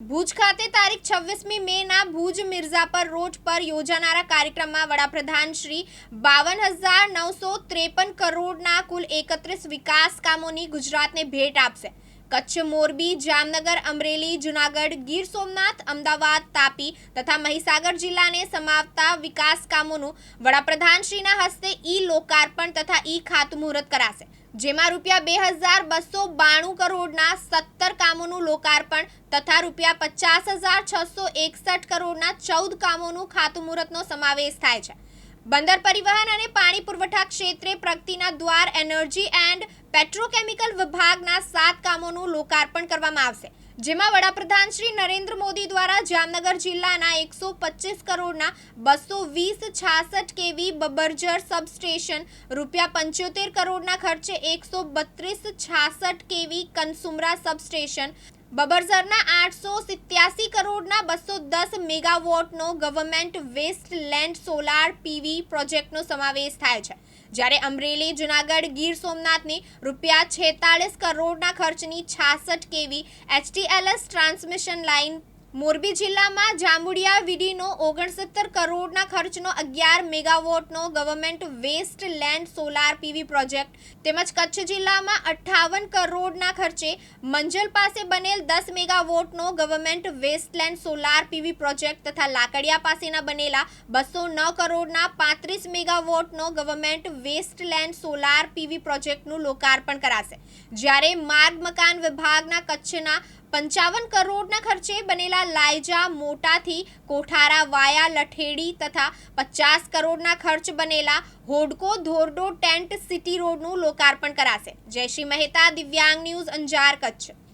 ભુજ ખાતે તારીખ છવ્વીસમી મેના ભુજ મિર્ઝાપર રોડ પર યોજાનારા કાર્યક્રમમાં વડાપ્રધાન શ્રી બાવન હજાર નવસો ત્રેપન કરોડના કુલ એકત્રીસ વિકાસ કામોની ગુજરાતને ભેટ આપશે. કચ્છ, મોરબી, જામનગર, અમરેલી, જુનાગઢ, ગીર સોમનાથ, અમદાવાદ, તાપી તથા મહીસાગર જિલ્લાને સમાવતા વિકાસ કામોનું વડાપ્રધાનશ્રીના હસ્તે ઈ લોકાર્પણ તથા ઈ ખાતમુહૂર્ત કરાશે. જેમાં રૂપિયા બે હજાર બસો બાણું કરોડના સત્તર કામોનું લોકાર્પણ તથા રૂપિયા પચાસ હજાર છસો એકસઠ કરોડના ચૌદ કામોનું ખાતમુહૂર્તનો સમાવેશ થાય છે. બંદર પરિવહન અને પાણી પુરવઠા ક્ષેત્રે પ્રગતિના દ્વાર, એનર્જી એન્ડ પેટ્રોકેમિકલ વિભાગના સાત કામોનું લોકાર્પણ કરવામાં આવશે. જેમાં વડાપ્રધાન શ્રી નરેન્દ્ર મોદી દ્વારા જામનગર જિલ્લાના એકસો પચીસ કરોડના બસો વીસ છાસઠ કેવી બબરજર સબસ્ટેશન રૂપિયા પંચોતેર કરોડના ખર્ચે એકસો બત્રીસ છાસઠ કેવી કનસુમરા સબસ્ટેશન બબરઝરના આઠસો સિત્યાસી કરોડના બસો દસ મેગાવોટનો government waste land solar PV પ્રોજેક્ટનો સમાવેશ થાય છે. જ્યારે અમરેલી, જુનાગઢ, ગીર સોમનાથની રૂપિયા છેતાળીસ કરોડના ખર્ચની છાસઠ કેવી એચટીએલએસ ટ્રાન્સમિશન લાઇન મોરબી જિલ્લામાં જાંબુડિયા વીડીનો ઓગણસત્તર કરોડના ખર્ચનો અગિયાર મેગાવોટનો government wasteland solar PV project તેમજ કચ્છ જિલ્લામાં અઠ્ઠાવન કરોડના ખર્ચે મંજલ પાસે બનેલ દસ મેગાવોટનો government wasteland solar PV project તથા લાકડિયા પાસેના બનેલા બસો નવ કરોડના પાંત્રીસ મેગાવોટનો ગવર્મેન્ટ વેસ્ટલેન્ડ સોલાર પીવી પ્રોજેક્ટનું લોકાર્પણ કરાશે. જ્યારે માર્ગ મકાન વિભાગના કચ્છના પંચાવન કરોડના ખર્ચે બનેલા લાયજા, મોટાથી કોઠારા, વાયા, લઠેડી તથા પચાસ કરોડના ખર્ચ બનેલા હોડકો, ધોરડો, ટેન્ટ, સિટી રોડનું લોકાર્પણ કરાશે. જયશ્રી મહેતા, દિવ્યાંગ ન્યૂઝ અંજાર, કચ્છ.